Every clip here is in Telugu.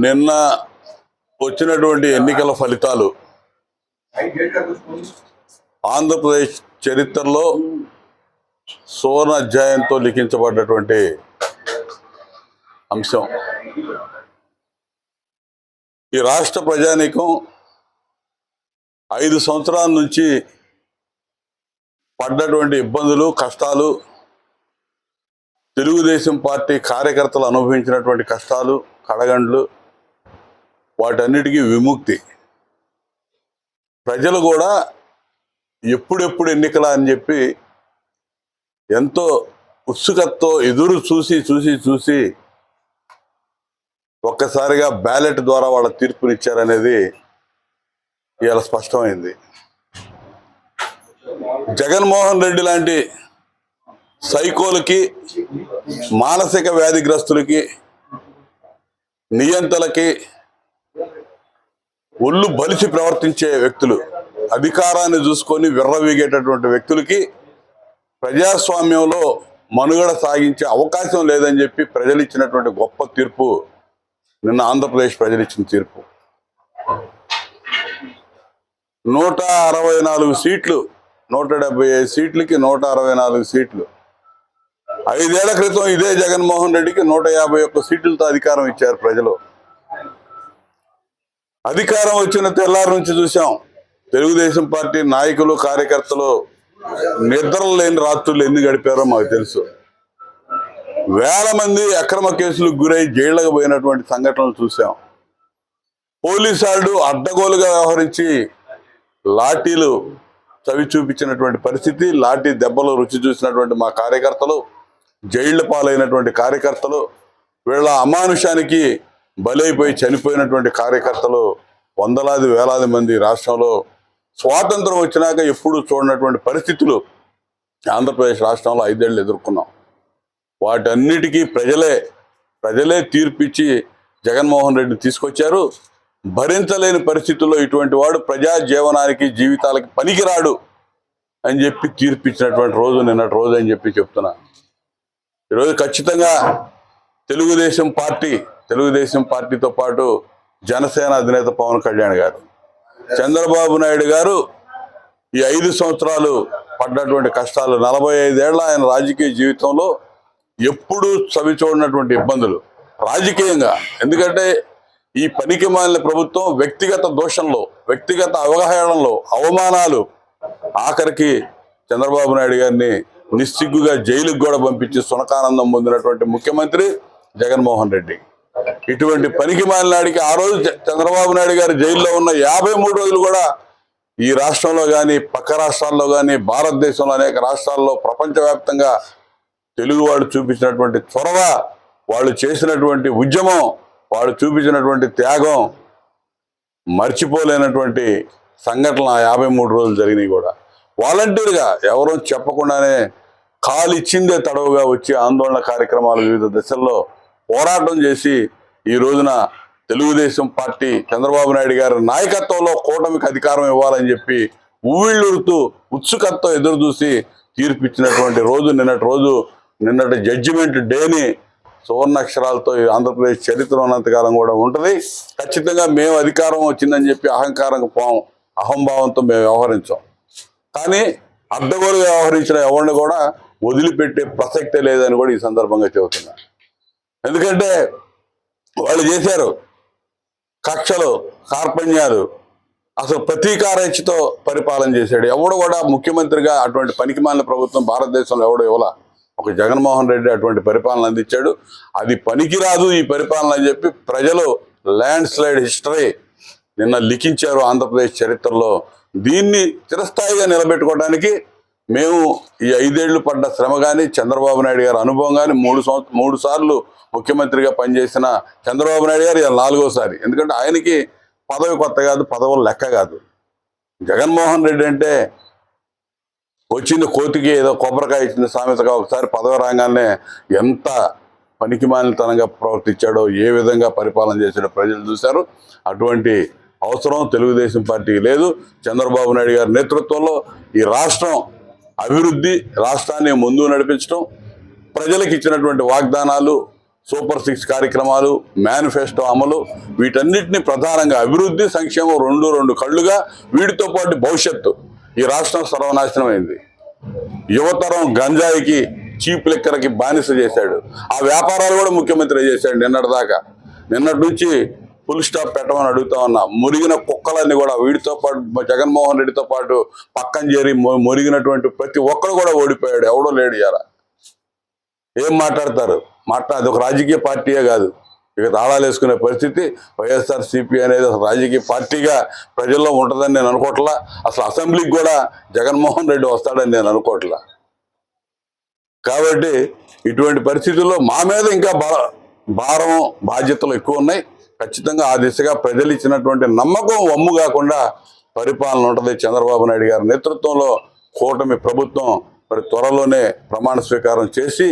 నిన్న వచ్చినటువంటి ఎన్నికల ఫలితాలు ఆంధ్రప్రదేశ్ చరిత్రలో సువర్ణ అధ్యాయంతో లిఖించబడ్డటువంటి అంశం. ఈ రాష్ట్ర ప్రజానీకం ఐదు సంవత్సరాల నుంచి పడ్డటువంటి ఇబ్బందులు కష్టాలు తెలుగుదేశం పార్టీ కార్యకర్తలు అనుభవించినటువంటి కష్టాలు కడగండ్లు వాటన్నిటికీ విముక్తి. ప్రజలు కూడా ఎప్పుడెప్పుడు ఎన్నికల అని చెప్పి ఎంతో ఉత్సుకతతో ఎదురు చూసి చూసి చూసి ఒక్కసారిగా బ్యాలెట్ ద్వారా వాళ్ళ తీర్పునిచ్చారనేది ఇవాళ స్పష్టమైంది. జగన్మోహన్ రెడ్డి లాంటి సైకోలకి మానసిక వ్యాధిగ్రస్తులకి నియంతలకి ఒళ్ళు బలిసి ప్రవర్తించే వ్యక్తులు అధికారాన్ని చూసుకొని విర్రవీగేటటువంటి వ్యక్తులకి ప్రజాస్వామ్యంలో మనుగడ సాగించే అవకాశం లేదని చెప్పి ప్రజలు ఇచ్చినటువంటి గొప్ప తీర్పు నిన్న ఆంధ్రప్రదేశ్ ప్రజలు ఇచ్చిన తీర్పు. నూట అరవై నాలుగు సీట్లు నూట డెబ్బై ఐదు సీట్లకి నూట అరవై నాలుగు సీట్లు. ఐదేళ్ళ క్రితం ఇదే జగన్మోహన్ రెడ్డికి నూట యాభై ఒక్క సీట్లతో అధికారం ఇచ్చారు ప్రజలు. అధికారం వచ్చిన తెల్లారి నుంచి చూసాం తెలుగుదేశం పార్టీ నాయకులు కార్యకర్తలు నిద్రలు లేని రాత్రులు ఎన్ని గడిపారో మాకు తెలుసు. వేల మంది అక్రమ కేసులకు గురై జైళ్ళకు పోయినటువంటి సంఘటనలు చూసాం పోలీసు వాళ్ళు అడ్డగోలుగా వ్యవహరించి లాఠీలు చవి చూపించినటువంటి పరిస్థితి లాఠీ దెబ్బలు రుచి చూసినటువంటి మా కార్యకర్తలు జైళ్ళ పాలైనటువంటి కార్యకర్తలు వీళ్ళ అమానుషానికి బలైపోయి చనిపోయినటువంటి కార్యకర్తలు వందలాది వేలాది మంది రాష్ట్రంలో స్వాతంత్రం వచ్చినాక ఎప్పుడు చూడనటువంటి పరిస్థితులు ఆంధ్రప్రదేశ్ రాష్ట్రంలో ఐదేళ్ళు ఎదుర్కొన్నాం. వాటన్నిటికీ ప్రజలే ప్రజలే తీర్పిచ్చి జగన్మోహన్ రెడ్డి తీసుకొచ్చారు. భరించలేని పరిస్థితుల్లో ఇటువంటి వాడు ప్రజా జీవనానికి జీవితాలకి పనికిరాడు అని చెప్పి తీర్పిచ్చినటువంటి రోజు నిన్నటి రోజు అని చెప్పి చెప్తున్నా. ఈరోజు ఖచ్చితంగా తెలుగుదేశం పార్టీ తెలుగుదేశం పార్టీతో పాటు జనసేన అధినేత పవన్ కళ్యాణ్ గారు చంద్రబాబు నాయుడు గారు ఈ ఐదు సంవత్సరాలు పడ్డటువంటి కష్టాలు నలభై ఐదేళ్ళ ఆయన రాజకీయ జీవితంలో ఎప్పుడూ చవి చూడనటువంటి ఇబ్బందులు. రాజకీయంగా ఎందుకంటే ఈ పనికి మాలిన ప్రభుత్వం వ్యక్తిగత దోషంలో వ్యక్తిగత అవగాహనలో అవమానాలు ఆఖరికి చంద్రబాబు నాయుడు గారిని నిస్సిగ్గుగా జైలుకు కూడా పంపించి సునకానందం పొందినటువంటి ముఖ్యమంత్రి జగన్మోహన్ రెడ్డి. ఇటువంటి పనికి మాలినాడికి ఆ రోజు చ- చంద్రబాబు నాయుడు గారు జైల్లో ఉన్న యాభై మూడు రోజులు కూడా ఈ రాష్ట్రంలో కానీ పక్క రాష్ట్రాల్లో కానీ భారతదేశంలో అనేక రాష్ట్రాల్లో ప్రపంచవ్యాప్తంగా తెలుగువాడు చూపించినటువంటి చొరవ వాళ్ళు చేసినటువంటి ఉద్యమం వాళ్ళు చూపించినటువంటి త్యాగం మర్చిపోలేనటువంటి సంఘటనలు ఆ యాభై మూడు రోజులు జరిగినాయి కూడా. వాలంటీర్గా ఎవరో చెప్పకుండానే కాలిచ్చిందే తడవుగా వచ్చి ఆందోళన కార్యక్రమాలు వివిధ దశల్లో పోరాటం చేసి ఈ రోజున తెలుగుదేశం పార్టీ చంద్రబాబు నాయుడు గారి నాయకత్వంలో కూటమికి అధికారం ఇవ్వాలని చెప్పి ఊళ్ళూరుతూ ఉత్సుకతతో ఎదురు చూసి తీర్పిచ్చినటువంటి రోజు నిన్నటి రోజు నిన్నటి జడ్జిమెంట్ డేని సువర్ణాక్షరాలతో ఈ ఆంధ్రప్రదేశ్ చరిత్ర ఉన్నంతకాలం కూడా ఉంటుంది. ఖచ్చితంగా మేము అధికారం వచ్చిందని చెప్పి అహంకారం పోం అహంభావంతో మేము వ్యవహరించాం. కానీ అడ్డగోలు వ్యవహరించిన ఎవరిని కూడా వదిలిపెట్టే ప్రసక్తే లేదని కూడా ఈ సందర్భంగా చెబుతున్నా. ఎందుకంటే వాళ్ళు చేశారు. కక్షలు కార్పణ్యాలు అసలు ప్రతీకారేచ్ఛతో పరిపాలన చేశాడు. ఎవడు కూడా ముఖ్యమంత్రిగా అటువంటి పనికిమాలిన ప్రభుత్వం భారతదేశంలో ఎవడు ఇవ్వాల. ఒక జగన్మోహన్ రెడ్డి అటువంటి పరిపాలన అందించాడు. అది పనికిరాదు ఈ పరిపాలన అని చెప్పి ప్రజలు ల్యాండ్ స్లైడ్ హిస్టరీ నిన్న లిఖించారు ఆంధ్రప్రదేశ్ చరిత్రలో. దీన్ని చిరస్థాయిగా నిలబెట్టుకోవడానికి మేము ఈ ఐదేళ్ళు పడ్డ శ్రమ కానీ చంద్రబాబు నాయుడు గారి అనుభవం కానీ మూడు సంవత్సరం మూడు సార్లు ముఖ్యమంత్రిగా పనిచేసిన చంద్రబాబు నాయుడు గారు ఇలా నాలుగోసారి. ఎందుకంటే ఆయనకి పదవి కొత్త కాదు పదవులు లెక్క కాదు. జగన్మోహన్ రెడ్డి అంటే వచ్చింది కోతికి ఏదో కొబ్బరికాయ ఇచ్చింది సామెతగా ఒకసారి పదవి రాగానే ఎంత పనికిమాలితనంగా ప్రవర్తించాడో ఏ విధంగా పరిపాలన చేశాడో ప్రజలు చూశారు. అటువంటి అవసరం తెలుగుదేశం పార్టీకి లేదు. చంద్రబాబు నాయుడు గారి నేతృత్వంలో ఈ రాష్ట్రం అభివృద్ధి రాష్ట్రాన్ని ముందు నడిపించడం ప్రజలకు ఇచ్చినటువంటి వాగ్దానాలు సూపర్ సిక్స్ కార్యక్రమాలు మేనిఫెస్టో అమలు వీటన్నిటిని ప్రధానంగా అభివృద్ధి సంక్షేమం రెండు రెండు కళ్ళుగా వీటితో పాటు భవిష్యత్తు. ఈ రాష్ట్రం సర్వనాశనమైంది యువతరం గంజాయికి చీప్ లెక్కరకి బానిస చేశాడు. ఆ వ్యాపారాలు కూడా ముఖ్యమంత్రి చేశాడు నిన్నటి దాకా నిన్నటి నుంచి ఫుల్ స్టాప్ పెట్టమని అడుగుతా ఉన్నా. మురిగిన కుక్కలన్నీ కూడా వీడితో పాటు జగన్మోహన్ రెడ్డితో పాటు పక్కన చేరి మురిగినటువంటి ప్రతి ఒక్కరు కూడా ఓడిపోయాడు. ఎవడో లేడు ఇలా ఏం మాట్లాడతారు? మాట్లా అది ఒక రాజకీయ పార్టీయే కాదు. ఇక తాళాలు వేసుకునే పరిస్థితి వైఎస్ఆర్ సిపి అనేది అసలు రాజకీయ పార్టీగా ప్రజల్లో ఉంటుందని నేను అనుకోవట్లా అసలు అసెంబ్లీకి కూడా జగన్మోహన్ రెడ్డి వస్తాడని నేను అనుకోవట్లా కాబట్టి ఇటువంటి పరిస్థితుల్లో మా మీద ఇంకా భారం బాధ్యతలు ఎక్కువ ఉన్నాయి. ఖచ్చితంగా ఆ దిశగా ప్రజలు ఇచ్చినటువంటి నమ్మకం వమ్ము కాకుండా పరిపాలన ఉంటుంది. చంద్రబాబు నాయుడు గారి నేతృత్వంలో కూటమి ప్రభుత్వం మరి త్వరలోనే ప్రమాణ స్వీకారం చేసి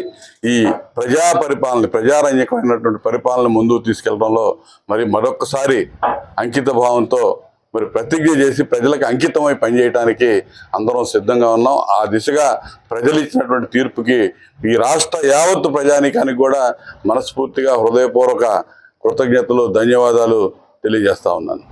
ఈ ప్రజా పరిపాలన ప్రజారంజకమైనటువంటి పరిపాలన ముందుకు తీసుకెళ్ళడంలో మరి మరొకసారి అంకిత భావంతో మరి ప్రతిజ్ఞ చేసి ప్రజలకు అంకితమై పనిచేయడానికి అందరం సిద్ధంగా ఉన్నాం. ఆ దిశగా ప్రజలు ఇచ్చినటువంటి తీర్పుకి ఈ రాష్ట్ర యావత్తు ప్రజానీకానికి కూడా మనస్ఫూర్తిగా హృదయపూర్వక కృతజ్ఞతలు ధన్యవాదాలు తెలియజేస్తా ఉన్నాను.